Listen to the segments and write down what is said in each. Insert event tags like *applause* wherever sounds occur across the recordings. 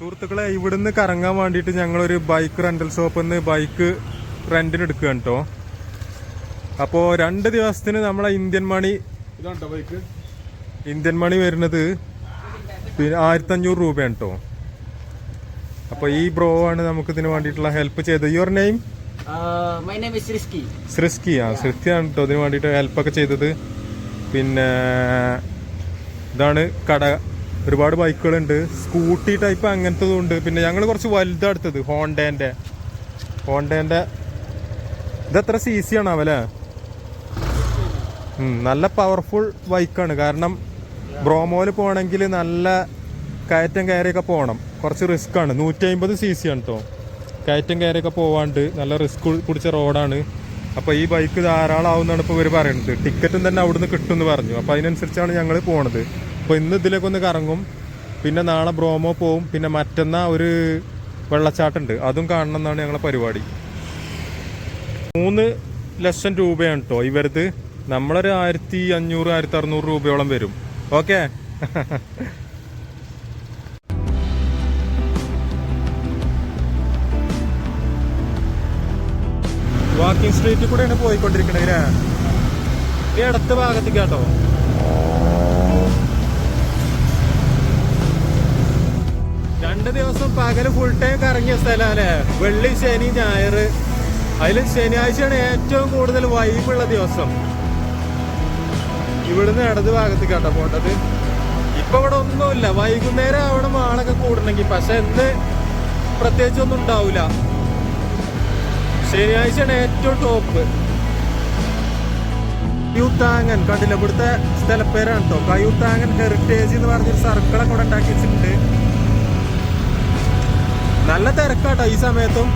സുഹൃത്തുക്കളെ ഇവിടുന്ന് കറങ്ങാൻ വേണ്ടിയിട്ട് ഞങ്ങളൊരു ബൈക്ക് റെന്റൽ ഷോപ്പിൽ നിന്ന് ബൈക്ക് റെന്റിന് എടുക്കുകയാണ് കേട്ടോ അപ്പോൾ രണ്ട് ദിവസത്തിന് നമ്മളെ ഇന്ത്യൻ മണി ഇതാണ്ടോ ബൈക്ക് ഇന്ത്യൻ മണി വരുന്നത് പിന്നെ ആയിരത്തഞ്ഞൂറ് രൂപയാണ് കേട്ടോ അപ്പോൾ ഈ ബ്രോ ആണ് നമുക്ക് ഇതിന് വേണ്ടിയിട്ടുള്ള ഹെൽപ്പ് ചെയ്തത്. യുവർ നെയിം സൃഷ്കി my name is Risky. സൃഷ്ടി ആ സൃഷ്ടിയാണ് കേട്ടോ ഇതിന് വേണ്ടിയിട്ട് ഹെൽപ്പൊക്കെ ചെയ്തത്. പിന്നെ ഇതാണ് കട ഒരുപാട് ബൈക്കുകളുണ്ട്. സ്കൂട്ടി ടൈപ്പ് അങ്ങനത്തതും ഉണ്ട് പിന്നെ ഞങ്ങൾ കുറച്ച് വലുതെടുത്തത്. ഹോണ്ടേന്റെ ഹോണ്ടേന്റെ ഇതെത്ര സി സി ആണാവല്ലേ? നല്ല പവർഫുൾ ബൈക്കാണ് കാരണം ബ്രോമോയിൽ പോകണമെങ്കിൽ നല്ല കയറ്റം കയറിയൊക്കെ പോകണം. കുറച്ച് റിസ്ക് ആണ്. നൂറ്റി അമ്പത് സി സി ആണ് കേട്ടോ കയറ്റം കയറിയൊക്കെ പോവാണ്ട് നല്ല റിസ്ക് പിടിച്ച റോഡാണ് അപ്പോൾ ഈ ബൈക്ക് ധാരാളം ആവുന്നതാണ് ഇപ്പോൾ ഇവർ പറയുന്നത് ടിക്കറ്റും തന്നെ അവിടുന്ന് കിട്ടുമെന്ന് പറഞ്ഞു. അപ്പോൾ അതിനനുസരിച്ചാണ് ഞങ്ങൾ പോണത്. അപ്പോൾ ഇന്ന് ഇതിലേക്ക് ഒന്ന് കറങ്ങും. പിന്നെ നാളെ ബ്രോമോ പോവും. പിന്നെ മറ്റന്നാ ഒരു വെള്ളച്ചാട്ടമുണ്ട് അതും കാണണം എന്നാണ് ഞങ്ങളെ പരിപാടി. മൂന്ന് ലക്ഷം രൂപയാണ് കേട്ടോ ഇവരത്. നമ്മളൊരു ആയിരത്തി അഞ്ഞൂറ് ആയിരത്തി അറുന്നൂറ് രൂപയോളം വരും. ഓക്കെ? വാക്കിംഗ് സ്ട്രീറ്റിൽ കൂടെയാണ് പോയിക്കൊണ്ടിരിക്കണേ ഈ അടുത്ത ഭാഗത്തേക്ക് രണ്ട് ദിവസം പകൽ ഫുൾ ടൈം കറങ്ങിയ സ്ഥലല്ലേ? വെള്ളി ശനി ഞായർ. അതിൽ ശനിയാഴ്ചയാണ് ഏറ്റവും കൂടുതൽ വൈബുള്ള ദിവസം. ഇവിടുന്ന് ഇടത് ഭാഗത്തേക്ക് കേട്ടോ പോണ്ടത്. ഇപ്പൊ ഇവിടെ ഒന്നുമില്ല. വൈകുന്നേരം അവിടെ ആളൊക്കെ കൂടണമെങ്കിൽ. പക്ഷെ എന്ത് പ്രത്യേകിച്ചൊന്നും ഉണ്ടാവില്ല ശനിയാഴ്ചയാണ് ഏറ്റവും ടോപ്പ് കയ്യൂത്താങ്ങൻ കണ്ടില്ല? ഇവിടുത്തെ സ്ഥലപ്പേരാണ് കേട്ടോ കയ്യൂത്താങ്ങൻ ഹെറിറ്റേജ് എന്ന് പറഞ്ഞൊരു സർക്കിളൊക്കെ ഇവിടെ ഉണ്ടാക്കി വെച്ചിട്ടുണ്ട് നല്ല തിരക്കാട്ടോ ഈ സമയത്തും.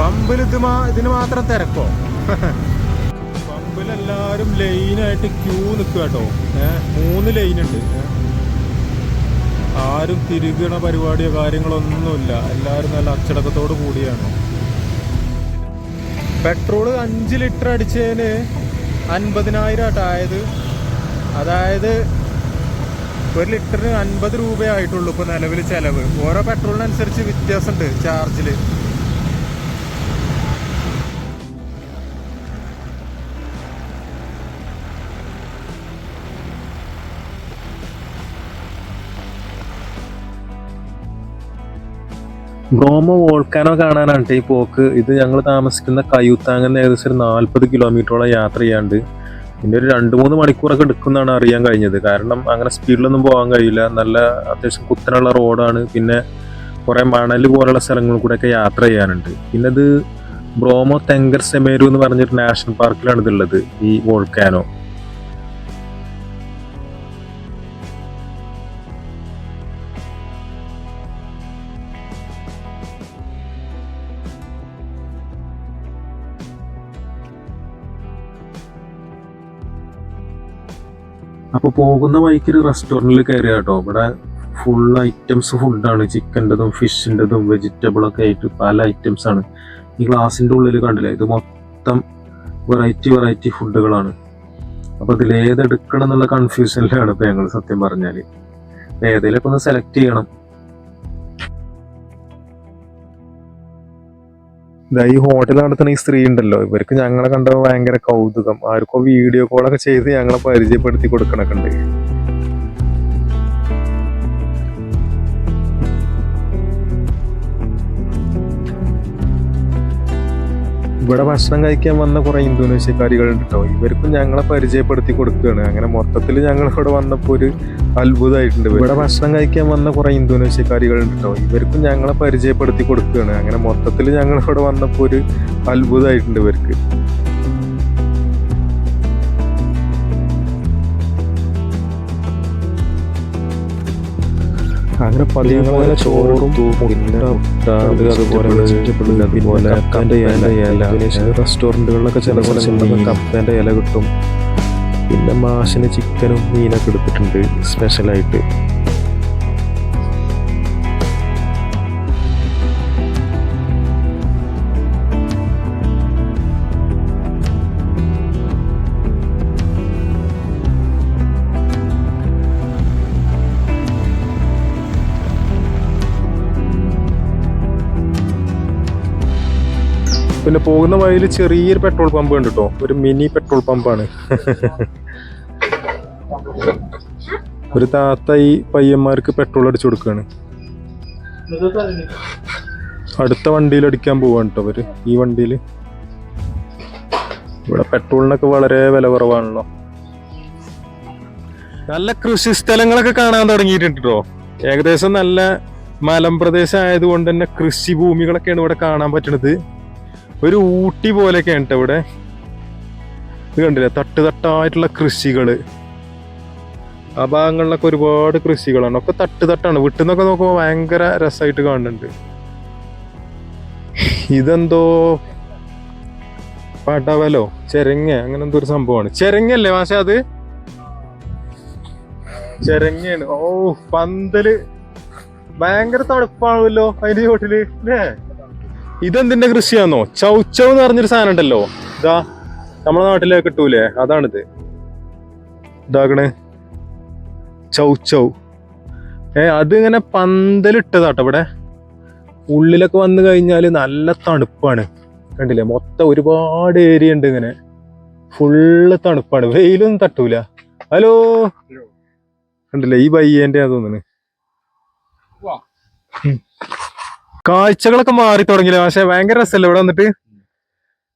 പമ്പിൽ ഇത് മാ ഇതിന് മാത്രം തിരക്കോ? പമ്പിൽ എല്ലാവരും ലൈനായിട്ട് ക്യൂ നിൽക്കുക കേട്ടോ. ഏഹ് മൂന്ന് ഏഹ് ആരും തിരുകണ പരിപാടിയോ കാര്യങ്ങളൊന്നുമില്ല. എല്ലാവരും നല്ല അച്ചടക്കത്തോട് കൂടിയാണ്. പെട്രോൾ അഞ്ച് ലിറ്റർ അടിച്ചതിന് അൻപതിനായിരം ആയത്. അതായത് ഒരു ലിറ്ററിന് അൻപത് രൂപയായിട്ടുള്ളൂ ഇപ്പോൾ നിലവിൽ ചെലവ്. ഓരോ പെട്രോളിനനുസരിച്ച് വ്യത്യാസമുണ്ട് ചാർജിൽ ബ്രോമോ വോൾക്കാനോ കാണാനാണ് ഈ പോക്ക്. ഇത് ഞങ്ങൾ താമസിക്കുന്ന കയ്യൂത്താങ്ങന്ന് ഏകദേശം ഒരു നാൽപ്പത് കിലോമീറ്ററോളം യാത്ര ചെയ്യാണ്ട് പിന്നെ ഒരു രണ്ട് മൂന്ന് മണിക്കൂറൊക്കെ എടുക്കുന്നതാണ് അറിയാൻ കഴിഞ്ഞത്. കാരണം അങ്ങനെ സ്പീഡിലൊന്നും പോകാൻ കഴിയില്ല. നല്ല അത്യാവശ്യം കുത്തനുള്ള റോഡാണ്. പിന്നെ കുറേ മണൽ പോലുള്ള സ്ഥലങ്ങളിൽ കൂടെയൊക്കെ യാത്ര ചെയ്യാനുണ്ട്. പിന്നെ ഇത് ബ്രോമോ തെങ്കർ സെമേരു എന്ന് പറഞ്ഞൊരു നാഷണൽ പാർക്കിലാണ് ഇതുള്ളത് ഈ വോൾക്കാനോ. അപ്പോൾ പോകുന്ന വഴിക്ക് ഒരു റെസ്റ്റോറന്റിൽ കയറി കേട്ടോ ഇവിടെ ഫുൾ ഐറ്റംസ് ഫുഡാണ് ചിക്കന്റെതും ഫിഷിന്റെതും വെജിറ്റബിളൊക്കെ ആയിട്ട് പല ഐറ്റംസ് ആണ്. ഈ ഗ്ലാസിന്റെ ഉള്ളിൽ കണ്ടില്ലേ? ഇത് മൊത്തം വെറൈറ്റി വെറൈറ്റി ഫുഡുകളാണ് അപ്പോൾ ഇതിൽ ഏതെടുക്കണം എന്നുള്ള കൺഫ്യൂഷനിലാണ് ഇപ്പോൾ ഞങ്ങൾ സത്യം പറഞ്ഞാൽ ഏതെങ്കിലുമൊക്കെ ഒന്ന് സെലക്ട് ചെയ്യണം. ഇതാ ഈ ഹോട്ടൽ നടത്തുന്ന ഈ സ്ത്രീ ഉണ്ടല്ലോ. ഇവർക്ക് ഞങ്ങളെ കണ്ടപ്പോൾ ഭയങ്കര കൗതുകം. ആർക്കോ വീഡിയോ കോളൊക്കെ ചെയ്ത് ഞങ്ങളെ പരിചയപ്പെടുത്തി കൊടുക്കണൊക്കെ ഉണ്ട്. ഇവിടെ ഭക്ഷണം കഴിക്കാൻ വന്ന കുറെ ഇന്തോനേഷ്യക്കാരികളുണ്ട് കേട്ടോ ഇവർക്കും ഞങ്ങളെ പരിചയപ്പെടുത്തി കൊടുക്കുകയാണ്. അങ്ങനെ മൊത്തത്തിൽ ഞങ്ങൾ ഇവിടെ വന്നപ്പോൾ ഒരു അത്ഭുതമായിട്ടുണ്ട്. ഇവിടെ ഭക്ഷണം കഴിക്കാൻ വന്ന കുറെ ഇന്തോനേഷ്യക്കാരികളുണ്ട് കേട്ടോ ഇവർക്കും ഞങ്ങളെ പരിചയപ്പെടുത്തി കൊടുക്കുകയാണ്. അങ്ങനെ മൊത്തത്തിൽ ഞങ്ങൾ ഇവിടെ വന്നപ്പോൾ ഒരു അത്ഭുതമായിട്ടുണ്ട് ഇവർക്ക്. അങ്ങനെ പതിവ് ചോറും പിന്നെ അതുപോലെ വെജിറ്റബിൾ അതുപോലെ കപ്പേന്റെ ഇല ഇന്തോനേഷ്യൻ റെസ്റ്റോറന്റുകളിലൊക്കെ ചില സ്ഥലങ്ങളിലൊക്കെ കപ്പേന്റെ ഇല കിട്ടും. പിന്നെ മാഷിന് ചിക്കനും മീനൊക്കെ എടുത്തിട്ടുണ്ട് സ്പെഷ്യലായിട്ട്. പിന്നെ പോകുന്ന വഴിയിൽ ചെറിയൊരു പെട്രോൾ പമ്പ് ഉണ്ട് കേട്ടോ ഒരു മിനി പെട്രോൾ പമ്പാണ്. ഒരു താത്ത ഈ പയ്യന്മാർക്ക് പെട്രോൾ അടിച്ചു കൊടുക്കുകയാണ് അടുത്ത വണ്ടിയിൽ അടിക്കാൻ പോവാണ് കേട്ടോ അവർ ഈ വണ്ടിയിൽ. ഇവിടെ പെട്രോളിനൊക്കെ വളരെ വില കുറവാണല്ലോ. നല്ല കൃഷി സ്ഥലങ്ങളൊക്കെ കാണാൻ തുടങ്ങിയിട്ടുണ്ട് ഏകദേശം നല്ല മലമ്പ്രദേശം ആയതുകൊണ്ട് തന്നെ കൃഷി ഭൂമികളൊക്കെയാണ് ഇവിടെ കാണാൻ പറ്റണത്. ഒരു ഊട്ടി പോലെയൊക്കെയാണ് കേട്ടോ ഇവിടെ. ഇത് കണ്ടില്ലേ? തട്ട് തട്ടായിട്ടുള്ള കൃഷികൾ ആ ഭാഗങ്ങളിലൊക്കെ ഒരുപാട് കൃഷികളാണ്. ഒക്കെ തട്ട് തട്ടാണ്. വിട്ടുന്നൊക്കെ നോക്കുമ്പോൾ ഭയങ്കര രസമായിട്ട് കാണുന്നുണ്ട്. ഇതെന്തോ പടവലോ? ചെരങ്ങ? അങ്ങനെ എന്തോ ഒരു സംഭവമാണ്. ചെരങ്ങല്ലേ പക്ഷെ അത്? ചെരങ്ങയാണ്. ഓ പന്തൽ. ഭയങ്കര തണുപ്പാണല്ലോ അതിന്റെ ചോട്ടിൽ അല്ലേ? ഇതെന്തിന്റെ കൃഷിയാണോ ചൗച്ചൗ എന്ന് പറഞ്ഞൊരു സാധനം ഉണ്ടല്ലോ. ഇതാ നമ്മുടെ നാട്ടിലേക്ക് കിട്ടൂലേ? അതാണിത്. ഇതാകണ് ചൗച്ചൗ ഏ അത് ഇങ്ങനെ പന്തലിട്ടതാട്ടോ ഇവിടെ. ഉള്ളിലൊക്കെ വന്നു കഴിഞ്ഞാൽ നല്ല തണുപ്പാണ്. കണ്ടില്ലേ? മൊത്തം ഒരുപാട് ഏരിയ ഉണ്ട് ഇങ്ങനെ. ഫുള്ള് തണുപ്പാണ്. വെയിലൊന്നും തട്ടൂല. ഹലോ? കണ്ടില്ലേ? ഈ ബയ്യേന്റെ തോന്നുന്നു കാഴ്ചകളൊക്കെ മാറി തുടങ്ങിയില്ല? പക്ഷെ ഭയങ്കര രസമല്ലേ ഇവിടെ വന്നിട്ട്?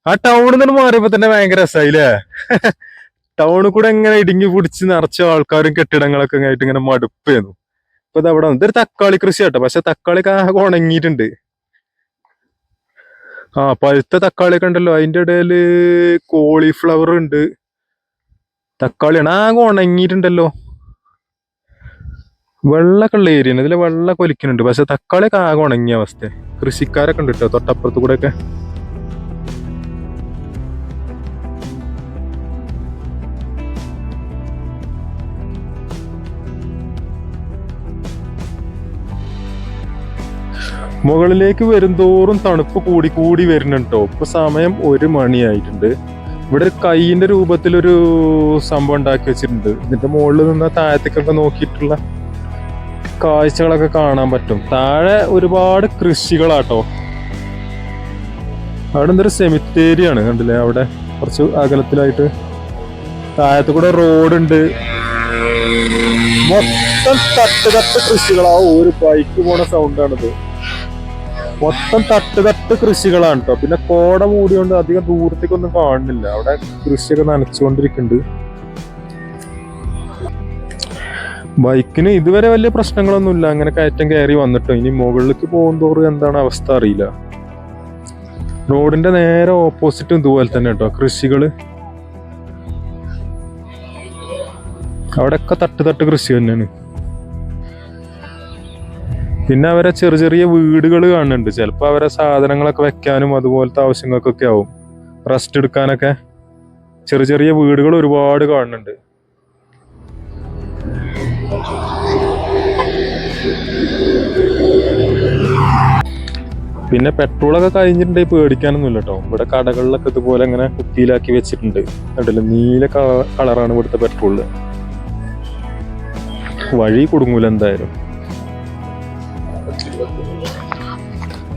ആ ടൗണിൽ നിന്ന് മാറിയപ്പോ തന്നെ ഭയങ്കര രസമായില്ലേ ടൗണിൽ കൂടെ ഇങ്ങനെ ഇടുങ്ങി പിടിച്ച് നിറച്ച ആൾക്കാരും കെട്ടിടങ്ങളൊക്കെ ആയിട്ട് ഇങ്ങനെ മടുപ്പായിരുന്നു. ഇപ്പൊ ഇത് അവിടെ ഇതൊരു തക്കാളി കൃഷി കേട്ടോ. പക്ഷെ തക്കാളി ആകെ ഉണങ്ങിയിട്ടുണ്ട്. ആ പഴുത്ത തക്കാളിയൊക്കെ ഉണ്ടല്ലോ. അതിന്റെ ഇടയിൽ കോളിഫ്ലവർ ഉണ്ട്. തക്കാളിയാണ് ആകെ ഉണങ്ങിയിട്ടുണ്ടല്ലോ. വെള്ളമൊക്കെ ഉള്ള ഏരിയ ഇതിൽ വെള്ളമൊക്കെ ഒലിക്കുന്നുണ്ട്. പക്ഷെ തക്കാളിയൊക്കെ ആകെ ഉണങ്ങിയ അവസ്ഥ കൃഷിക്കാരൊക്കെ ഉണ്ട് കേട്ടോ തൊട്ടപ്പുറത്ത് ഒക്കെ മുകളിലേക്ക് വരുംതോറും തണുപ്പ് കൂടി കൂടി വരുന്നുണ്ടോ ഇപ്പൊ സമയം ഒരു മണിയായിട്ടുണ്ട്. ഇവിടെ ഒരു കൈയിന്റെ രൂപത്തിലൊരു സംഭവം ഉണ്ടാക്കി വെച്ചിട്ടുണ്ട്. ഇതിന്റെ മുകളിൽ നിന്ന് താഴത്തേക്കൊക്കെ നോക്കിയിട്ടുള്ള കാഴ്ചകളൊക്കെ കാണാൻ പറ്റും. താഴെ ഒരുപാട് കൃഷികളാട്ടോ. അവിടെ എന്തൊരു സെമിത്തേരി ആണ് കണ്ടില്ലേ? അവിടെ കുറച്ച് അകലത്തിലായിട്ട് താഴത്ത് കൂടെ റോഡുണ്ട്. മൊത്തം തട്ട് തട്ട് കൃഷികളാ. ഒരു ബൈക്ക് പോണ സൗണ്ടാണിത് മൊത്തം തട്ട് തട്ട് കൃഷികളാണ് കേട്ടോ പിന്നെ കോട മൂടിയോണ്ട് അധികം ദൂരത്തേക്കൊന്നും കാണുന്നില്ല. അവിടെ കൃഷിയൊക്കെ നനച്ചുകൊണ്ടിരിക്കുന്നുണ്ട്. ബൈക്കിന് ഇതുവരെ വലിയ പ്രശ്നങ്ങളൊന്നുമില്ല. അങ്ങനെ കയറ്റം കയറി വന്നിട്ടോ. ഇനി മുകളിലേക്ക് പോകും തോറും എന്താണ് അവസ്ഥ അറിയില്ല. റോഡിന്റെ നേരെ ഓപ്പോസിറ്റും ഇതുപോലെ തന്നെ കേട്ടോ. കൃഷികൾ. അവിടെയൊക്കെ തട്ട് തട്ട് കൃഷി തന്നെയാണ്. പിന്നെ അവരെ ചെറിയ ചെറിയ വീടുകൾ കാണുന്നുണ്ട്. ചിലപ്പോൾ അവരെ സാധനങ്ങളൊക്കെ വെക്കാനും അതുപോലത്തെ ആവശ്യങ്ങൾക്കൊക്കെ ആവും. റെസ്റ്റ് എടുക്കാനൊക്കെ ചെറിയ ചെറിയ വീടുകൾ ഒരുപാട് കാണുന്നുണ്ട്. പിന്നെ പെട്രോളൊക്കെ കഴിഞ്ഞിട്ടുണ്ടെങ്കിൽ പേടിക്കാനൊന്നുമില്ല കേട്ടോ ഇവിടെ കടകളിലൊക്കെ ഇതുപോലെ ഇങ്ങനെ കുപ്പിയിലാക്കി വെച്ചിട്ടുണ്ട്. കണ്ടില്ലേ? നീല കളറാണ് ഇവിടുത്തെ പെട്രോളിൽ വഴി കുടുങ്ങൂല എന്തായാലും.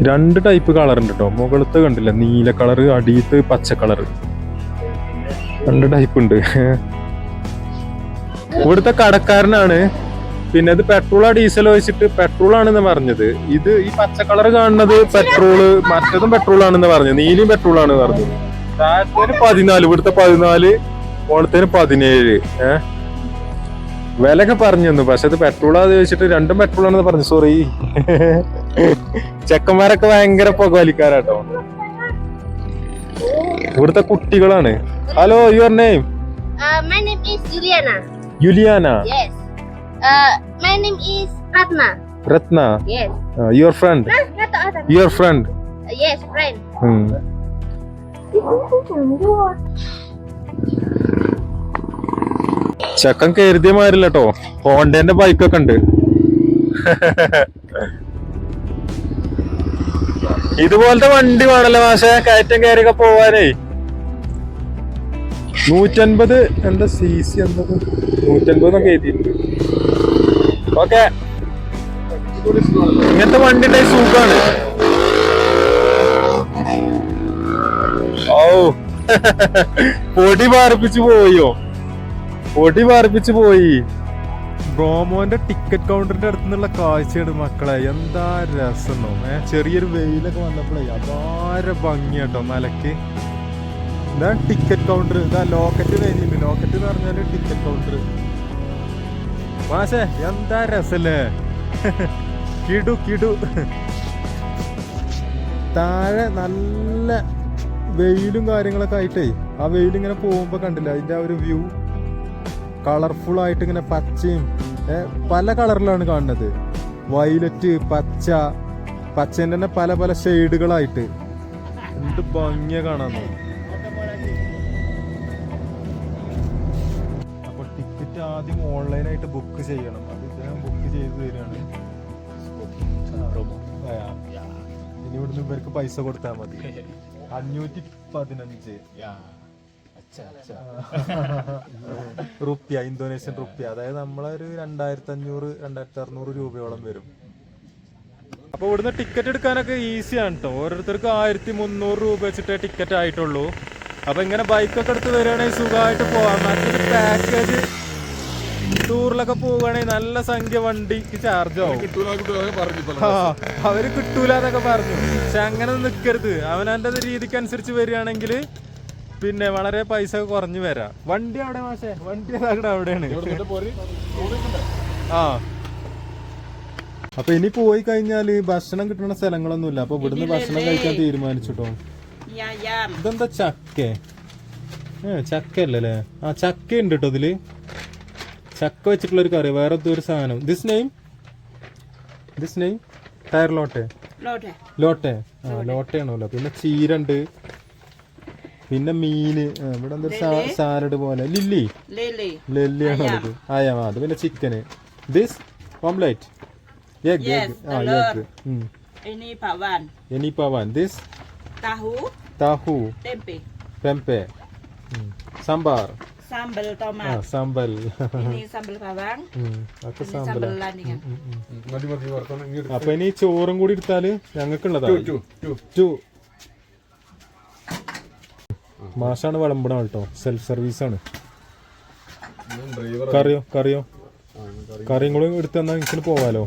രണ്ട് ടൈപ്പ് കളർ ഉണ്ട് കേട്ടോ മുകളത്ത് കണ്ടില്ല? നീല കളർ അടിയത്ത് പച്ച കളർ രണ്ട് ടൈപ്പ് ഉണ്ട്. ഇവിടുത്തെ കടക്കാരനാണ്. പിന്നെ ഇത് പെട്രോളോ ഡീസൽ വെച്ചിട്ട് പെട്രോൾ ആണെന്ന് പറഞ്ഞത്. ഇത് ഈ പച്ച കളർ കാണുന്നത് പെട്രോൾ മറ്റതും പെട്രോൾ ആണെന്ന് പറഞ്ഞു നീലയും പെട്രോൾ ആണ് പറഞ്ഞത്. താഴത്തേന് പതിനാല് ഇവിടുത്തെ പതിനാല് ഓണത്തേന് പതിനേഴ്. ഏഹ് വിലയൊക്കെ പറഞ്ഞു തന്നു. പക്ഷെ അത് പെട്രോൾ അത് ചോദിച്ചിട്ട് രണ്ടും പെട്രോൾ ആണെന്ന് പറഞ്ഞു. സോറി ചെക്കന്മാരൊക്കെ ഭയങ്കര പുകവലിക്കാരാട്ടോ. ഇവിടുത്തെ കുട്ടികളാണ്. Hello your name. Yuliana Yes. Uh, my name is Ratna. Ratna Yes. Your friend Nah, Ratna, Ratna. Your friend Uh, yes, friend. ചെക്കൻ കരുതിയ മാരില്ല കേട്ടോ ഹോണ്ടേന്റെ ബൈക്കൊക്കെ ഉണ്ട് *laughs* ഇതുപോലത്തെ വണ്ടി വേണല്ലോ മാഷെ കയറ്റം കയറിയൊക്കെ പോവാനേ നൂറ്റൻപത് എന്താ സി സി എന്തത്? നൂറ്റൻപത് എന്നൊക്കെ എഴുതിയിട്ടുണ്ട്. ഓക്കെ. ഇങ്ങനത്തെ വണ്ടി ഉണ്ടെങ്കിൽ സുഖാണ്. ഓ പൊടി പാർപ്പിച്ചു പോയോ? പൊടി പാർപ്പിച്ചു പോയി. ബ്രോമോന്റെ ടിക്കറ്റ് കൗണ്ടറിന്റെ അടുത്ത് നിന്നുള്ള കാഴ്ചയാണ് മക്കളെ. എന്താ രസം ചെറിയൊരു വെയിലൊക്കെ വന്നപ്പോഴേ അപാര ഭംഗിയാട്ടോ മലക്ക് ഇതാ ടിക്കറ്റ് കൗണ്ടർ ഇതാ ലോക്കറ്റ് കഴിഞ്ഞിട്ടുണ്ട് ലോക്കറ്റ് എന്ന് പറഞ്ഞാൽ ടിക്കറ്റ് കൗണ്ടർ മാഷേ എന്താ രസല്ലേ? കിടു കിടു. താഴെ നല്ല വെയിലും കാര്യങ്ങളൊക്കെ ആയിട്ടേ ആ വെയിൽ ഇങ്ങനെ പോകുമ്പോ കണ്ടില്ല അതിന്റെ ആ ഒരു വ്യൂ കളർഫുൾ ആയിട്ട് ഇങ്ങനെ പച്ചയും പല കളറിലാണ് കാണുന്നത്. വയലറ്റ് പച്ച പച്ചേന്റെ തന്നെ പല പല ഷെയ്ഡുകളായിട്ട് എന്ത് ഭംഗിയാണ് കാണാൻ ആദ്യം ഓൺലൈനായിട്ട് ബുക്ക് ചെയ്യണം. അത് ഇദ്ദേഹം ബുക്ക് ചെയ്ത് തരികയാണ്. ഇനി ഇവിടുന്ന് ഇവർക്ക് പൈസ കൊടുത്താൽ മതി. അഞ്ഞൂറ്റി പതിനഞ്ച്. റുപ്യ ഇന്തോനേഷ്യൻ റുപ്യ. അതായത് നമ്മളൊരു രണ്ടായിരത്തി അഞ്ഞൂറ് രണ്ടായിരത്തി അറുന്നൂറ് രൂപയോളം വരും. അപ്പൊ ഇവിടുന്ന് ടിക്കറ്റ് എടുക്കാനൊക്കെ ഈസിയാണ് കേട്ടോ ഓരോരുത്തർക്ക് ആയിരത്തി മുന്നൂറ് രൂപ വെച്ചിട്ടേ ടിക്കറ്റ് ആയിട്ടുള്ളൂ. അപ്പൊ ഇങ്ങനെ ബൈക്കൊക്കെ എടുത്ത് വരികയാണെങ്കിൽ സുഖമായിട്ട് പോവാം. മറ്റൊരു പാക്കേജ് ടൂറിലൊക്കെ പോവുകയാണെങ്കിൽ നല്ല സംഖ്യ വണ്ടിക്ക് ചാർജ് ആവും. ആ, അവർ കിട്ടൂല എന്നൊക്കെ പറഞ്ഞു. പക്ഷെ അങ്ങനെ നിൽക്കരുത് അവനന്റെ രീതിക്ക് അനുസരിച്ച് വരികയാണെങ്കിൽ പിന്നെ വളരെ പൈസ കുറഞ്ഞു വരാം. വണ്ടി അവിടെ മാഷേ വണ്ടി അതാകടെ അവിടെയാണ്? ആ. അപ്പൊ ഇനി പോയി കഴിഞ്ഞാൽ ഭക്ഷണം കിട്ടുന്ന സ്ഥലങ്ങളൊന്നുമില്ല. അപ്പൊ ഇവിടുന്ന് ഭക്ഷണം കഴിക്കാൻ തീരുമാനിച്ചിട്ടോ. ഇതെന്താ ചക്കേ? ഏ ചക്ക അല്ലല്ലേ ആ ചക്ക ഉണ്ട് കേട്ടോ ഇതിൽ. ചക്ക വെച്ചിട്ടുള്ള ഒരു കറി വേറെ ഒരു സാധനം. ദിസ് നെയിം ദിസ് നെയിം ടയർ ലോട്ടെ. ലോട്ടെ ആ ലോട്ടെ ആണല്ലോ. പിന്നെ ചീരണ്ട്. പിന്നെ മീന്. ഇവിടെ എന്തൊരു സാലഡ് പോലെ. ലില്ലി ലില്ലി ആണോ അത്. ആയാ അത് പിന്നെ ചിക്കന് ദിസ് ഓംലൈറ്റ് എഗ് എഗ് ആ എഗ് എനി പവാൻ ദിസ് താഹു താഹു. പെമ്പെ സാമ്പാർ Sambal ആ tomat. സാമ്പൽ Ini sambal bawang. ഉം, ഒക്കെ Ini സാമ്പല sambal landingan. അപ്പൊ ഇനി ചോറും കൂടി എടുത്താൽ ഞങ്ങൾക്കുള്ളതാ ടു മാഷാണ് വിളമ്പണം കേട്ടോ. സെൽഫ് സർവീസ് ആണ്. കറിയോ കറിയോ? കറിയും കൂടി എടുത്ത് തന്നാ എനിക്ക് പോവാലോ?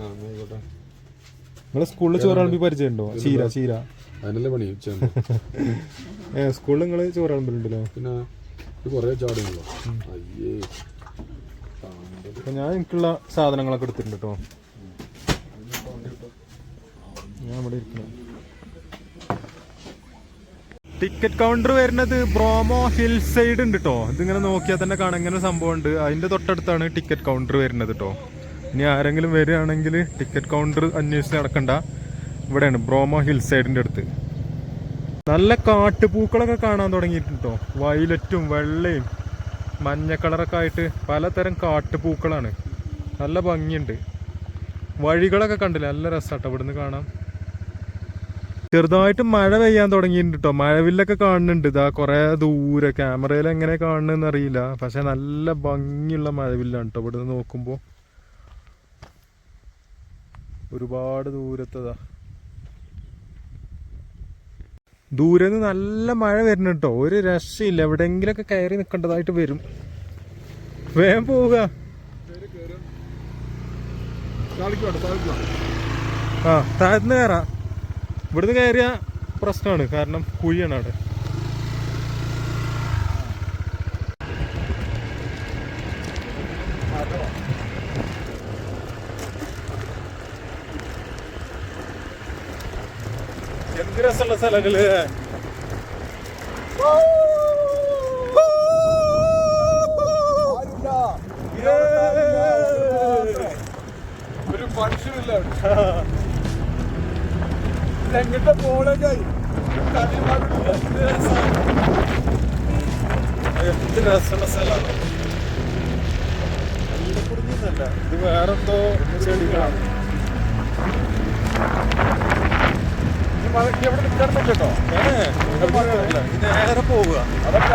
നിങ്ങൾ സ്കൂളിൽ ചോറ് വിളമ്പി പരിചയമുണ്ടോ ചീര ചീര. അതിനല്ലേ പണി ഉച്ചയാകുമ്പോ. സ്കൂളിൽ *laughs* നിങ്ങൾ ചോറ് വിളമ്പലുണ്ടല്ലോ. പിന്നെ? ഇത് കുറേ ചാടുകളോ അയ്യേ. അപ്പൊ ഞാൻ എനിക്കുള്ള സാധനങ്ങളൊക്കെ എടുത്തിട്ടുണ്ട് കേട്ടോ ഞാൻ ഇവിടെ ഇരിക്കുന്നു. ടിക്കറ്റ് കൗണ്ടർ വരുന്നത് ബ്രോമോ ഹിൽ സൈഡ് ഉണ്ട് കേട്ടോ ഇതിങ്ങനെ നോക്കിയാൽ തന്നെ കാണാൻ ഇങ്ങനെ സംഭവം ഉണ്ട് അതിന്റെ തൊട്ടടുത്താണ് ടിക്കറ്റ് കൗണ്ടർ വരുന്നത് കേട്ടോ ഇനി ആരെങ്കിലും വരികയാണെങ്കിൽ ടിക്കറ്റ് കൗണ്ടർ അന്വേഷിച്ച് നടക്കണ്ട. ഇവിടെയാണ് ബ്രോമോ ഹിൽ സൈഡിന്റെ അടുത്ത്. നല്ല കാട്ടുപൂക്കളൊക്കെ കാണാൻ തുടങ്ങിയിട്ടുണ്ട്? കേട്ടോ വയലറ്റും വെള്ളയും മഞ്ഞ കളറൊക്കെ ആയിട്ട് പലതരം കാട്ടുപൂക്കളാണ്. നല്ല ഭംഗിയുണ്ട്. വഴികളൊക്കെ കണ്ടില്ല? നല്ല രസമാട്ടോ ഇവിടുന്ന് കാണാം ചെറുതായിട്ട് മഴ പെയ്യാൻ തുടങ്ങിയിട്ടുണ്ട്? കേട്ടോ മഴവില്ലൊക്കെ കാണുന്നുണ്ട്. ഇതാ കുറെ ദൂരെ. ക്യാമറയിൽ എങ്ങനെ കാണുന്നതെന്ന് അറിയില്ല. പക്ഷെ നല്ല ഭംഗിയുള്ള മഴവില്ലാണ് കേട്ടോ ഇവിടുന്ന് നോക്കുമ്പോൾ ഒരുപാട് ദൂരത്തതാ. ദൂരെ നിന്ന് നല്ല മഴ വരുന്നുണ്ട് കേട്ടോ ഒരു രക്ഷയില്ല. എവിടെയെങ്കിലൊക്കെ കയറി നിൽക്കേണ്ടതായിട്ട് വരും. വേഗം പോവുക. ആ താഴ്ന്ന് കയറാം ഇവിടുന്ന് കയറിയ പ്രശ്നമാണ് കാരണം കുഴിയാണ് അവിടെ എന്ത് രസമുള്ള സ്ഥലങ്ങൾ. ഒരു മനുഷ്യനില്ല എങ്ങോട്ട് പോണൊക്കെ എന്ത് രസമുള്ള സ്ഥലമാണ്. നീലക്കുറിഞ്ഞിന്നല്ല ഇത് വേറെന്തോ ചെടികളാണ് എവിടെ നിൽക്കാൻ പറ്റോ ഏ, ഇവിടെ പോകാനില്ല. ഇത് നേരെ പോവുക. അതല്ല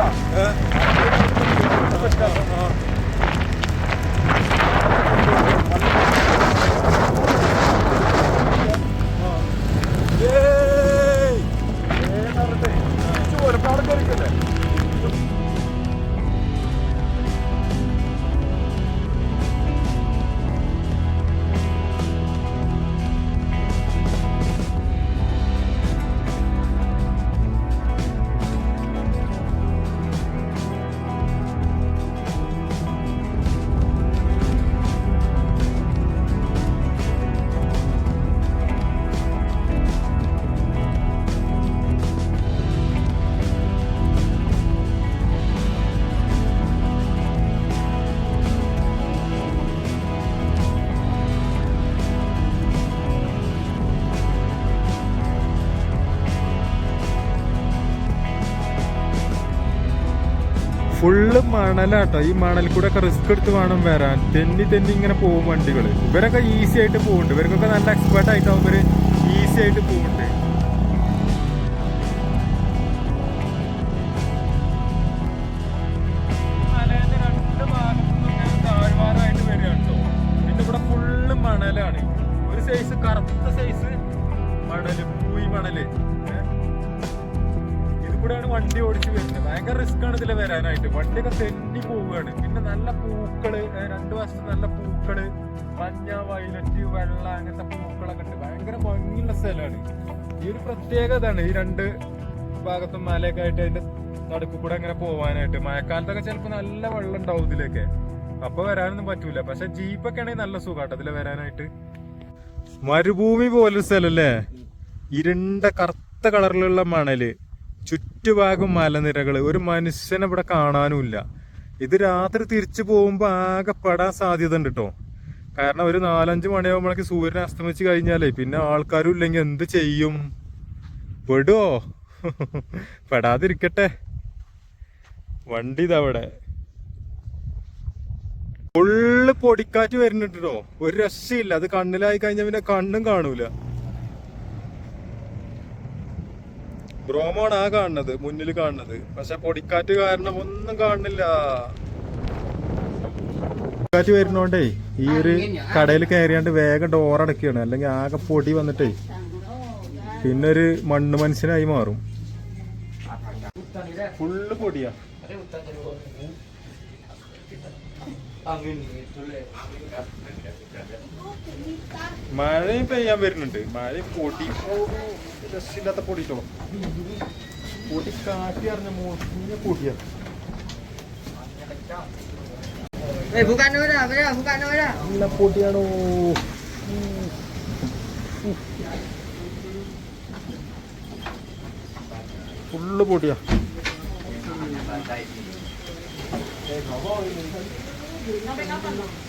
മണലാട്ടോ ഈ മണൽ കൂടെ ഒക്കെ റിസ്ക് എടുത്ത് വേണം വരാൻ. തെന്നി തെന്നി ഇങ്ങനെ പോകും വണ്ടികൾ ഇവരൊക്കെ ഈസി ആയിട്ട് പോകുന്നുണ്ട് ഇവർക്കൊക്കെ നല്ല എക്സ്പേർട്ട് ആയിട്ടാവും ഇവർ ഈസി ആയിട്ട് പോകുന്നുണ്ട് വരാനായിട്ട്. വണ്ടിയൊക്കെ തെന്നി പോവുകയാണ്. പിന്നെ നല്ല പൂക്കൾ രണ്ടു രണ്ട് വശത്ത് നല്ല പൂക്കൾ മഞ്ഞ വയലറ്റ് വെള്ള അങ്ങനത്തെ പൂക്കളൊക്കെ ഉണ്ട്. ഭയങ്കര ഭംഗിയുള്ള സ്ഥലമാണ്. ഈ ഒരു പ്രത്യേകതയാണ് ഈ രണ്ട് ഭാഗത്തും മലയൊക്കെ ആയിട്ട് അതിന്റെ നടുക്ക് കൂടെ അങ്ങനെ പോവാനായിട്ട്. മഴക്കാലത്തൊക്കെ ചിലപ്പോൾ നല്ല വെള്ളം ഉണ്ടാവും ഇതിലൊക്കെ. അപ്പൊ വരാനൊന്നും പറ്റൂല. പക്ഷെ ജീപ്പൊക്കെ ആണെങ്കിൽ നല്ല സുഖാട്ടോ ഇതിൽ വരാനായിട്ട്. മരുഭൂമി പോലൊരു സ്ഥലല്ലേ ഇരുണ്ട കറുത്ത കളറിലുള്ള മണൽ. ചുറ്റുഭാഗം മലനിരകൾ ഒരു മനുഷ്യനെ ഇവിടെ കാണാനുമില്ല. ഇത് രാത്രി തിരിച്ചു പോകുമ്പോൾ ആകെ പെടാൻ സാധ്യത ഉണ്ട് കേട്ടോ കാരണം ഒരു നാലഞ്ച് മണിയാകുമ്പോഴേക്ക് സൂര്യൻ അസ്തമിച്ച് കഴിഞ്ഞാലേ പിന്നെ ആൾക്കാരും ഇല്ലെങ്കിൽ എന്ത് ചെയ്യും? പെടുവോ പെടാതിരിക്കട്ടെ. വണ്ടി ഇതവിടെ ഫുള്ള് പൊടിക്കാറ്റ് വരുന്നുണ്ട് ഒരു രക്ഷയില്ല. അത് കണ്ണിലായി കഴിഞ്ഞാൽ പിന്നെ കണ്ണും കാണൂല. ബ്രോമാണ് ആ കാണുന്നത് മുന്നിൽ കാണുന്നത്. പക്ഷെ പൊടിക്കാറ്റ് കാരണം ഒന്നും കാണുന്നില്ല. പൊടിക്കാറ്റ് വരുന്നോണ്ടേ ഈ ഒരു കടയിൽ കയറിയാണ്ട് വേഗം ഡോർ അടക്കുകയാണ് അല്ലെങ്കിൽ ആകെ പൊടി വന്നിട്ടേ പിന്നെ ഒരു മണ്ണ് മനുഷ്യനായി മാറും. ഫുള്ള് പൊടിയാ. മഴയും പെയ്യാൻ വരുന്നുണ്ട്. മഴ പൊടി ഇല്ലാത്ത രക്ഷയില്ലാത്ത പൊടിട്ടോ? പൊടി കാട്ടി അറിഞ്ഞ മോശം പൊടിയാ. നല്ല പൊടിയാണോ? ഫുള്ള് പൊടിയാ.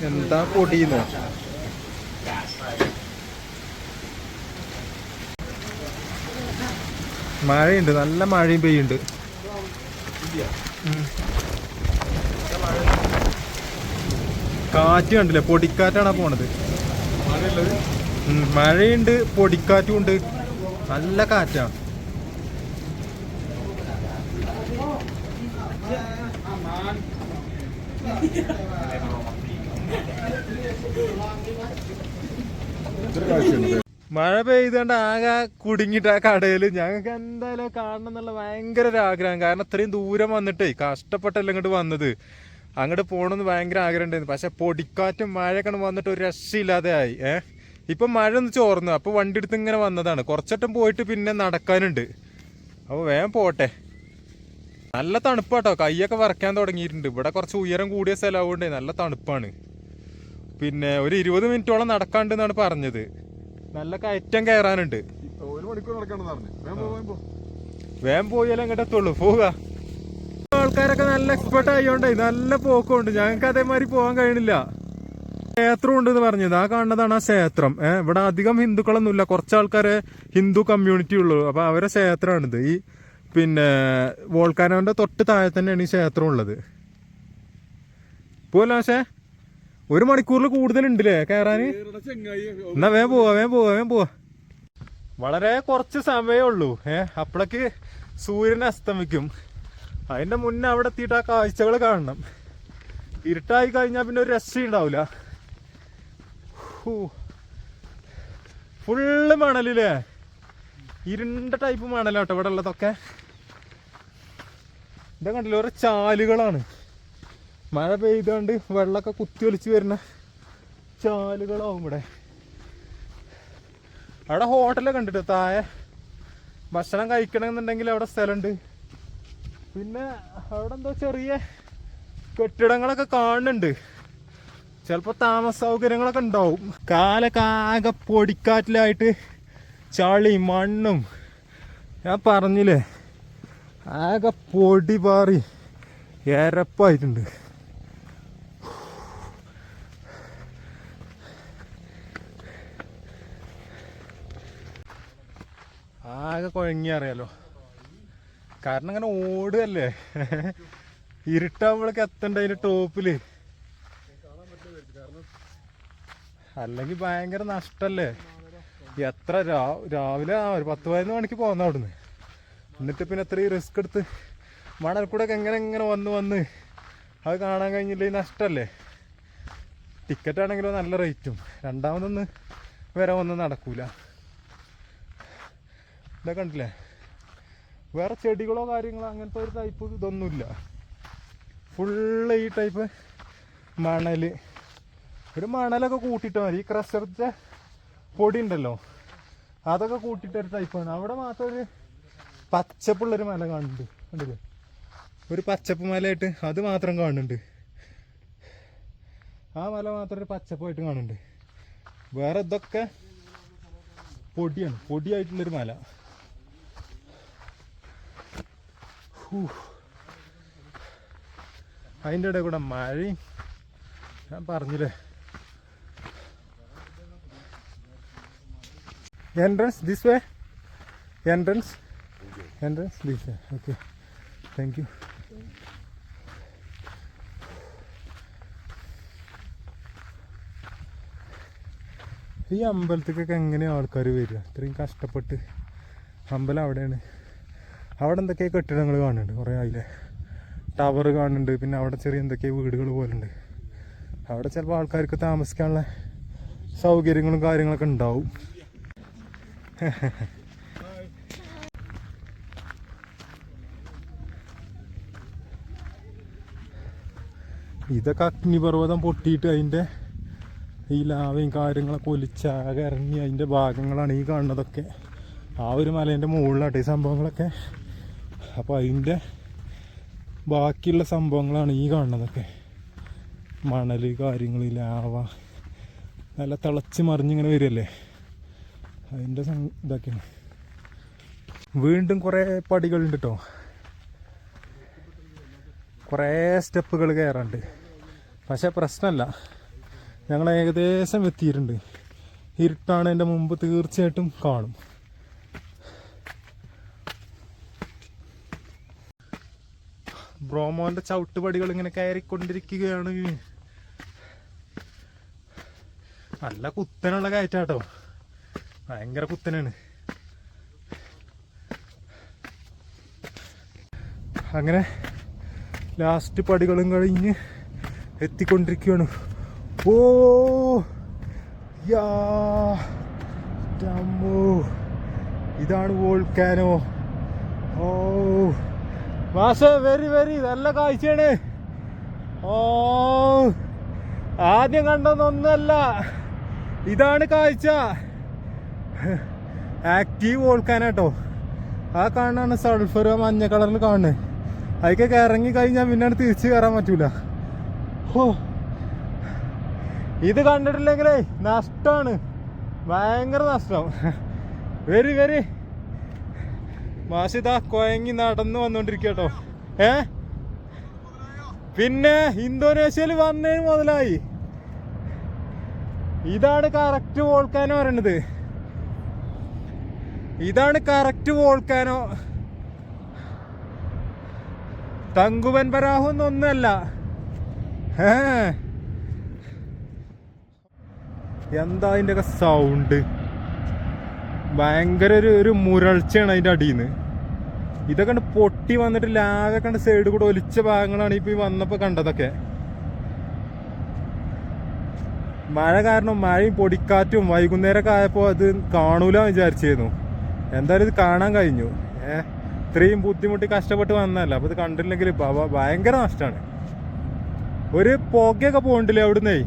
എന്താ പൊടിയുന്നോ? മഴയുണ്ട് നല്ല മഴയും പെയ്യുണ്ട്. കാറ്റ് കണ്ടില്ലേ? പൊടിക്കാറ്റാണ് പോണത്. മഴയുണ്ട് പൊടിക്കാറ്റും ഉണ്ട്. നല്ല കാറ്റാ. മഴ പെയ്തുകൊണ്ട് ആകെ കുടുങ്ങിട്ട് ആ കടയിൽ ഞങ്ങൾക്ക് എന്തായാലും കാണണം എന്നുള്ള ഭയങ്കര ഒരു ആഗ്രഹം. കാരണം ഇത്രയും ദൂരം വന്നിട്ടേ കഷ്ടപ്പെട്ടല്ല ഇങ്ങോട്ട് വന്നത്. അങ്ങോട്ട് പോകണമെന്ന് ഭയങ്കര ആഗ്രഹം ഉണ്ടായിരുന്നു. പക്ഷെ പൊടിക്കാറ്റും മഴയൊക്കെ വന്നിട്ട് ഒരു രക്ഷയില്ലാതെ ആയി. ഏ? ഇപ്പം മഴ ഒന്ന് ചോർന്നു. അപ്പോൾ വണ്ടി എടുത്ത് ഇങ്ങനെ വന്നതാണ്. കുറച്ചട്ടം പോയിട്ട് പിന്നെ നടക്കാനുണ്ട്. അപ്പോൾ വേഗം പോട്ടെ. നല്ല തണുപ്പാട്ടോ. കൈയൊക്കെ വറക്കാൻ തുടങ്ങിയിട്ടുണ്ട്. ഇവിടെ കുറച്ച് ഉയരം കൂടിയ സ്ഥലമാവുകൊണ്ടേ നല്ല തണുപ്പാണ്. പിന്നെ ഒരു ഇരുപത് മിനിറ്റോളം നടക്കാണ്ട് എന്നാണ് പറഞ്ഞത്. നല്ല കയറ്റം കയറാനുണ്ട്. വേം പോയാലും. അങ്ങോട്ട് എത്തുള്ളൂ. പോവുക ആൾക്കാരൊക്കെ നല്ല എക്സ്പെർട്ട് ആയതുകൊണ്ടേ നല്ല പോക്കുണ്ട്. ഞങ്ങൾക്ക് അതേമാതിരി പോകാൻ കഴിയണില്ല. ക്ഷേത്രം ഉണ്ടെന്ന് പറഞ്ഞത്. ആ കാണുന്നതാണ് ആ ക്ഷേത്രം. ഏഹ് ഇവിടെ അധികം ഹിന്ദുക്കളൊന്നുമില്ല. കുറച്ച് ആൾക്കാരെ ഹിന്ദു കമ്മ്യൂണിറ്റി ഉള്ളൂ. അപ്പൊ അവരെ ക്ഷേത്രമാണിത്. ഈ പിന്നെ വോൾക്കാനോന്റെ തൊട്ട് താഴെ തന്നെയാണ് ഈ ക്ഷേത്രം ഉള്ളത്. പോലാശേ പക്ഷേ ഒരു മണിക്കൂറിൽ കൂടുതൽ ഉണ്ടല്ലേ കയറാന് എന്നാ വേ പോവാ വേ പോവാ വേ പോവാ. വളരെ കുറച്ച് സമയമേ ഉള്ളൂ ഏ അപ്പോഴേക്ക് സൂര്യൻ അസ്തമിക്കും. അതിന്റെ മുന്നേ അവിടെ എത്തിയിട്ട് ആ കാഴ്ചകൾ കാണണം. ഇരുട്ടായി കഴിഞ്ഞാൽ പിന്നെ ഒരു രക്ഷയുണ്ടാവില്ല ഫുള്ള് മണലില്ലേ? ഇരുണ്ട ടൈപ്പ് മണലാട്ടോ ഇവിടെ ഉള്ളതൊക്കെ എന്താ കണ്ടില്ല ഓരോ ചാലുകളാണ്. മഴ പെയ്തുകൊണ്ട് വെള്ളമൊക്കെ കുത്തി ഒലിച്ച് വരുന്ന ചാലുകളാവും ഇവിടെ. അവിടെ ഹോട്ടലൊക്കെ ഉണ്ട് ട്ടോ താഴെ ഭക്ഷണം കഴിക്കണമെന്നുണ്ടെങ്കിൽ അവിടെ സ്ഥലമുണ്ട്. പിന്നെ അവിടെ എന്തോ ചെറിയ കെട്ടിടങ്ങളൊക്കെ കാണുന്നുണ്ട്. ചിലപ്പോൾ താമസ സൗകര്യങ്ങളൊക്കെ ഉണ്ടാവും. കാലൊക്കെ ആകെ പൊടിക്കാറ്റിലായിട്ട് ചളി മണ്ണും ഞാൻ പറഞ്ഞില്ലേ? ആകെ പൊടി പാറി എരപ്പായിട്ടുണ്ട്. ആകെ കുഴങ്ങി അറിയാലോ. കാരണം അങ്ങനെ ഓടുകല്ലേ ഇരുട്ടാവുമ്പോഴൊക്കെ എത്തണ്ട അതിന്റെ ടോപ്പിൽ. അല്ലെങ്കിൽ ഭയങ്കര നഷ്ടല്ലേ. എത്ര രാവിലെ ഒരു പത്ത് പതിനൊന്ന് മണിക്ക് പോകുന്ന അവിടുന്ന്. എന്നിട്ട് പിന്നെ ഇത്രയും റിസ്ക് എടുത്ത് മണൽ കൂടെ ഒക്കെ എങ്ങനെ എങ്ങനെ വന്ന് വന്ന് അത് കാണാൻ കഴിഞ്ഞില്ലേ നഷ്ടല്ലേ. ടിക്കറ്റ് ആണെങ്കിലും നല്ല റേറ്റും രണ്ടാമതൊന്ന് വരെ ഒന്നും നടക്കൂല. ഇതൊക്കെ കണ്ടില്ലേ? വേറെ ചെടികളോ കാര്യങ്ങളോ അങ്ങനത്തെ ഒരു ടൈപ്പ് ഇതൊന്നുമില്ല. ഫുള്ള് ഈ ടൈപ്പ് മണൽ ഒരു മണലൊക്കെ കൂട്ടിയിട്ട് മതി. ഈ ക്രഷറിന്റെ പൊടി ഉണ്ടല്ലോ. അതൊക്കെ കൂട്ടിയിട്ട് ഒരു ടൈപ്പാണ് അവിടെ മാത്രം ഒരു പച്ചപ്പുള്ളൊരു മല കാണുന്നുണ്ട്. കണ്ടില്ലേ? ഒരു പച്ചപ്പ് മലയായിട്ട് അത് മാത്രം കാണുന്നുണ്ട്. ആ മല മാത്രം ഒരു പച്ചപ്പായിട്ട് കാണുന്നുണ്ട്. വേറെ ഇതൊക്കെ പൊടിയാണ്. പൊടിയായിട്ടുള്ളൊരു മല. അതിന്റെ ഇടയിൽ കൂടെ മഴയും. ഞാൻ പറഞ്ഞില്ലേ? Entrance this way entrance entrance this way okay thank you ഈ അമ്പലത്തേക്കൊക്കെ എങ്ങനെയാണ് ആൾക്കാർ വരിക? ഇത്രയും കഷ്ടപ്പെട്ട്. അമ്പലം അവിടെയാണ്. അവിടെ എന്തൊക്കെയോ കെട്ടിടങ്ങൾ കാണുന്നുണ്ട്. കുറേ അതിലെ ടവർ കാണുന്നുണ്ട്. പിന്നെ അവിടെ ചെറിയ എന്തൊക്കെയോ വീടുകൾ പോലുണ്ട്. അവിടെ ചിലപ്പോൾ ആൾക്കാർക്ക് താമസിക്കാനുള്ള സൗകര്യങ്ങളും കാര്യങ്ങളൊക്കെ ഉണ്ടാവും. ഇതൊക്കെ അഗ്നിപർവതം പൊട്ടിയിട്ട് അതിന്റെ ഈ ലാവയും കാര്യങ്ങളൊക്കെ ഒലിച്ചാകെ ഇറങ്ങി അതിന്റെ ഭാഗങ്ങളാണ് ഈ കാണുന്നതൊക്കെ. ആ ഒരു മലേന്റെ മുകളിലാട്ടെ ഈ സംഭവങ്ങളൊക്കെ. അപ്പോൾ അതിന്റെ ബാക്കിയുള്ള സംഭവങ്ങളാണ് ഈ കാണുന്നതൊക്കെ. മണൽ കാര്യങ്ങൾ ലാവ നല്ല തിളച്ച് മറിഞ്ഞിങ്ങനെ വരികയല്ലേ? അതിന്റെ ഇതൊക്കെയാണ്. വീണ്ടും കുറേ പടികളുണ്ട് കേട്ടോ കുറേ സ്റ്റെപ്പുകൾ കയറാണ്ട്. പക്ഷേ പ്രശ്നമല്ല ഞങ്ങൾ ഏകദേശം എത്തിയിട്ടുണ്ട്. ഇരുട്ടാണ് എന്റെ മുമ്പ് തീർച്ചയായിട്ടും കാണും. ബ്രോമോന്റെ ചവിട്ടുപടികൾ ഇങ്ങനെ കയറിക്കൊണ്ടിരിക്കുകയാണ്. നല്ല കുത്തനുള്ള കയറ്റാട്ടോ. ഭയങ്കര കുത്തനാണ്. അങ്ങനെ ലാസ്റ്റ് പടികളും കഴിഞ്ഞ് എത്തിക്കൊണ്ടിരിക്കുകയാണ്. ഓ യാ. ഇതാണ് വോൾക്കാനോ. ഓ. മാഷ വെരി വെരി നല്ല കാഴ്ചയാണ്. ഓ ആദ്യം കണ്ടതൊന്നല്ല ഇതാണ് കാഴ്ച. ആക്റ്റീവ് വോൾക്കാനാട്ടോ ആ കാണാണ് സൾഫർ മഞ്ഞ കളറിൽ കാണുന്നത് അതിക്കൊക്കെ ഇറങ്ങി കഴിഞ്ഞാൽ പിന്നെ തിരിച്ചു കയറാൻ പറ്റൂല. ഓ ഇത് കണ്ടിട്ടില്ലെങ്കിലേ നഷ്ടമാണ് ഭയങ്കര നഷ്ടം. Very very. മാഷിതാ കൊയങ്ങി നടന്നു വന്നോണ്ടിരിക്കട്ടോ ഏ? പിന്നെ ഇന്തോനേഷ്യയിൽ വന്നതിന് മുതലായി. ഇതാണ് കറക്റ്റ് വോൾക്കാനോ പറയണത്. ഇതാണ് കറക്റ്റ് വോൾക്കാനോ തങ്കുവൻ പരാഹു എന്നൊന്നല്ല എന്താ അതിന്റെയൊക്കെ സൗണ്ട് ഭയങ്കര ഒരു ഒരു മുരൾച്ചയാണ് അതിന്റെ അടിയിൽ നിന്ന് ഇതൊക്കെ കണ്ട് പൊട്ടി വന്നിട്ട് ലാഗെ കണ്ട് സൈഡ് കൂടെ ഒലിച്ച ഭാഗങ്ങളാണ് ഇപ്പൊ ഈ വന്നപ്പോൾ കണ്ടതൊക്കെ. മഴ കാരണം മഴയും പൊടിക്കാറ്റും വൈകുന്നേരമൊക്കെ ആയപ്പോൾ അത് കാണൂല വിചാരിച്ചിരുന്നു. എന്തായാലും ഇത് കാണാൻ കഴിഞ്ഞു. ഏ ഇത്രയും ബുദ്ധിമുട്ടി കഷ്ടപ്പെട്ട് വന്നതല്ല. അപ്പൊ ഇത് കണ്ടില്ലെങ്കിൽ ഭയങ്കര നഷ്ടമാണ്. ഒരു പുകയൊക്കെ പോകണ്ടില്ലേ അവിടുന്നേ?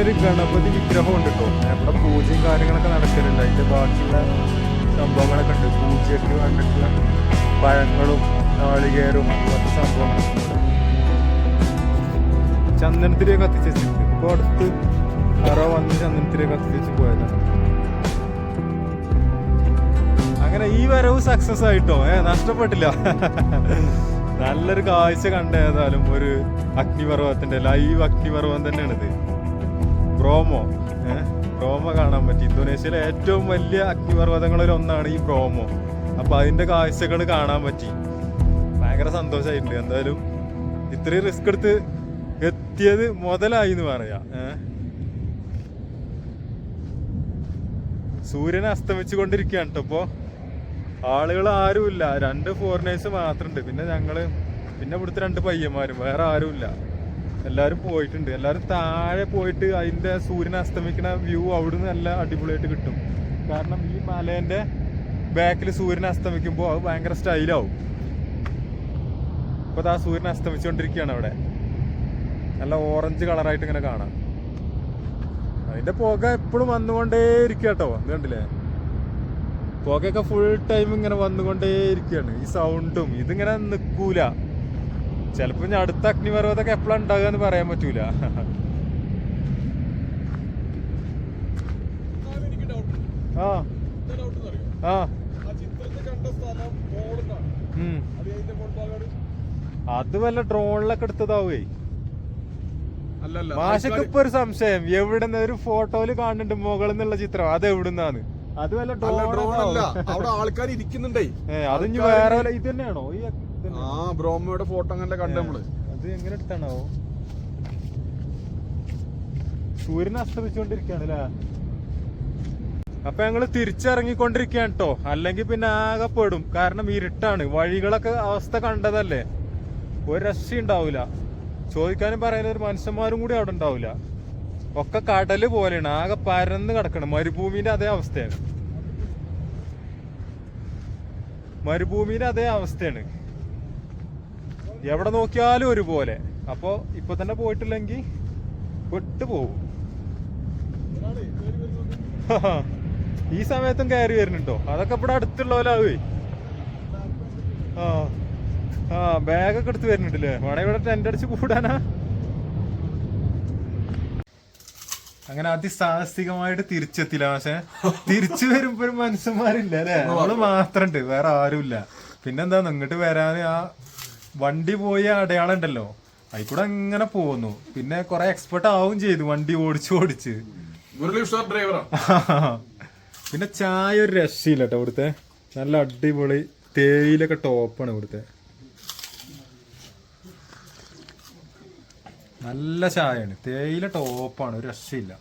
ഒരു ഗണപതി വിഗ്രഹം ഉണ്ട് കേട്ടോ അവിടെ പൂജയും കാര്യങ്ങളൊക്കെ നടക്കുന്നുണ്ട് അതിന്റെ ബാക്കിയുള്ള സംഭവങ്ങളൊക്കെ ഉണ്ട്. പൂജയ്ക്ക് വേണ്ടിയിട്ടുള്ള പഴങ്ങളും നാളികേരും അങ്ങനത്തെ ഉണ്ട്. ചന്ദനത്തിരി കത്തിച്ച് വെച്ചിട്ടുണ്ട് ഇപ്പൊ അടുത്ത് അറോ വന്ന് ചന്ദനത്തിരി കത്തിച്ച് പോയതാണ് അങ്ങനെ ഈ വരവ് സക്സസ് ആയിട്ടോ? ഏ നഷ്ടപ്പെട്ടില്ല. നല്ലൊരു കാഴ്ച കണ്ട ഏതായാലും ഒരു അഗ്നിപർവതത്തിന്റെ ലൈവ് അഗ്നിപർവം തന്നെയാണിത്. ബ്രോമോ ബ്രോമോ കാണാൻ പറ്റി. ഇന്തോനേഷ്യയിലെ ഏറ്റവും വലിയ അഗ്നിപർവതങ്ങളിൽ ഒന്നാണ് ഈ ബ്രോമോ അപ്പോൾ അതിന്റെ കാഴ്ചകൾ കാണാൻ പറ്റി. ഭയങ്കര സന്തോഷമായിട്ടുണ്ട് എന്തായാലും ഇത്രയും റിസ്ക് എടുത്ത് എത്തിയത് മുതലായി എന്ന് പറയാ സൂര്യൻ അസ്തമിച്ചു കൊണ്ടിരിക്കുകയാണ് കേട്ടോ ഇപ്പോ. ആളുകൾ ആരുമില്ല. രണ്ട് ഫോറിനേഴ്സ് മാത്രമുണ്ട് പിന്നെ ഞങ്ങൾ പിന്നെ ഇവിടുത്തെ രണ്ട് പയ്യന്മാരും. വേറെ ആരുമില്ല. എല്ലാരും പോയിട്ടുണ്ട്. എല്ലാവരും താഴെ പോയിട്ട് അതിന്റെ സൂര്യൻ അസ്തമിക്കുന്ന വ്യൂ അവിടുന്ന് നല്ല അടിപൊളിയായിട്ട് കിട്ടും. കാരണം ഈ മലേന്റെ ബാക്കിൽ സൂര്യൻ അസ്തമിക്കുമ്പോൾ അത് ഭയങ്കര സ്റ്റൈലാവും ഇപ്പോൾ ആ സൂര്യൻ അസ്തമിച്ചുകൊണ്ടിരിക്കുകയാണ് അവിടെ. നല്ല ഓറഞ്ച് കളറായിട്ട് ഇങ്ങനെ കാണാം. അതിന്റെ പുക എപ്പോഴും വന്നുകൊണ്ടേ ഇരിക്കുക കേട്ടോ ഇത് കണ്ടില്ലേ? പുകയൊക്കെ ഫുൾ ടൈം ഇങ്ങനെ വന്നുകൊണ്ടേ ഇരിക്കുകയാണ് ഈ സൗണ്ടും ഇതിങ്ങനെ നിൽക്കൂല ചിലപ്പോ ഞാൻ അടുത്ത അഗ്നിപർവതൊക്കെ എപ്പോഴാണ് ഉണ്ടാകുക എന്ന് പറയാൻ പറ്റൂല. ആ. ആ. അത് വല്ല ഡ്രോണിലൊക്കെ എടുത്തതാവേ. മാഷക്ക് ഇപ്പൊ ഒരു സംശയം. എവിടെ ഒരു ഫോട്ടോയിൽ കാണുന്നുണ്ട് മുകളിൽ നിന്നുള്ള ചിത്രം. അത് എവിടുന്നാണ്? അത് വല്ല ഡ്രോൺ അല്ല. അവിടെ ആൾക്കാർ ഇരിക്കുന്നുണ്ടേ. അത് ഇനി വേറെ ഇത് തന്നെയാണോ? ഈ ബ്രോമയുടെ ഫോട്ടോ അങ്ങനെ കണ്ട നമ്മൾ. അത് എങ്ങനെ എടുത്താണോ സൂര്യൻ അസ്തമിച്ചുകൊണ്ടിരിക്കുകയാണ് അല്ലേ അപ്പൊ ഞങ്ങൾ തിരിച്ചിറങ്ങിക്കൊണ്ടിരിക്കുകയാണ് കേട്ടോ അല്ലെങ്കിൽ പിന്നെ ആകെ പെടും. കാരണം ഇരുട്ടാണ്. വഴികളൊക്കെ അവസ്ഥ കണ്ടതല്ലേ? ഒരു രക്ഷ ഉണ്ടാവില്ല ചോദിക്കാനും പറയാനും ഒരു മനുഷ്യന്മാരും കൂടി അവിടെ ഉണ്ടാവില്ല ഒക്കെ കടൽ പോലെയാണ്. ആകെ പരന്ന് കിടക്കണം. മരുഭൂമിന്റെ അതേ അവസ്ഥയാണ്. മരുഭൂമിന്റെ അതേ അവസ്ഥയാണ്. എവിടെ നോക്കിയാലും ഒരുപോലെ. അപ്പോ ഇപ്പൊ തന്നെ പോയിട്ടില്ലെങ്കിൽ വിട്ടു പോവും *laughs* ഈ സമയത്തും കയറി വരുന്നുണ്ടോ? അതൊക്കെ ഇവിടെ അടുത്തുള്ളവരാവേ. ആ ആ ബാഗൊക്കെ എടുത്ത് വരുന്നുണ്ടല്ലേ? വേണേ ഇവിടെ ടെന്റ് അടിച്ച് കൂടാനാ? അങ്ങനെ അതിസാഹസികമായിട്ട് തിരിച്ചെത്തില്ല പക്ഷെ തിരിച്ചു വരുമ്പോ ഒരു മനുഷ്യന്മാരില്ല അല്ലെ? നമ്മൾ മാത്രണ്ട് വേറെ ആരുമില്ല. പിന്നെന്താ ഇങ്ങോട്ട് വരാന് ആ വണ്ടി പോയ അടയാളം ഉണ്ടല്ലോ. അതിക്കൂടെ അങ്ങനെ പോകുന്നു പിന്നെ കൊറേ എക്സ്പെർട്ട് ആവും ചെയ്തു വണ്ടി ഓടിച്ച് ഓടിച്ച്. *laughs* പിന്നെ ചായ ഒരു രക്ഷയില്ല കേട്ടോ ഇവിടുത്തെ. നല്ല അടിപൊളി തേയിലൊക്കെ ടോപ്പാണ് ഇവിടുത്തെ. നല്ല ചായയാണ്. തേയില ടോപ്പാണ് ഒരു രക്ഷയില്ല.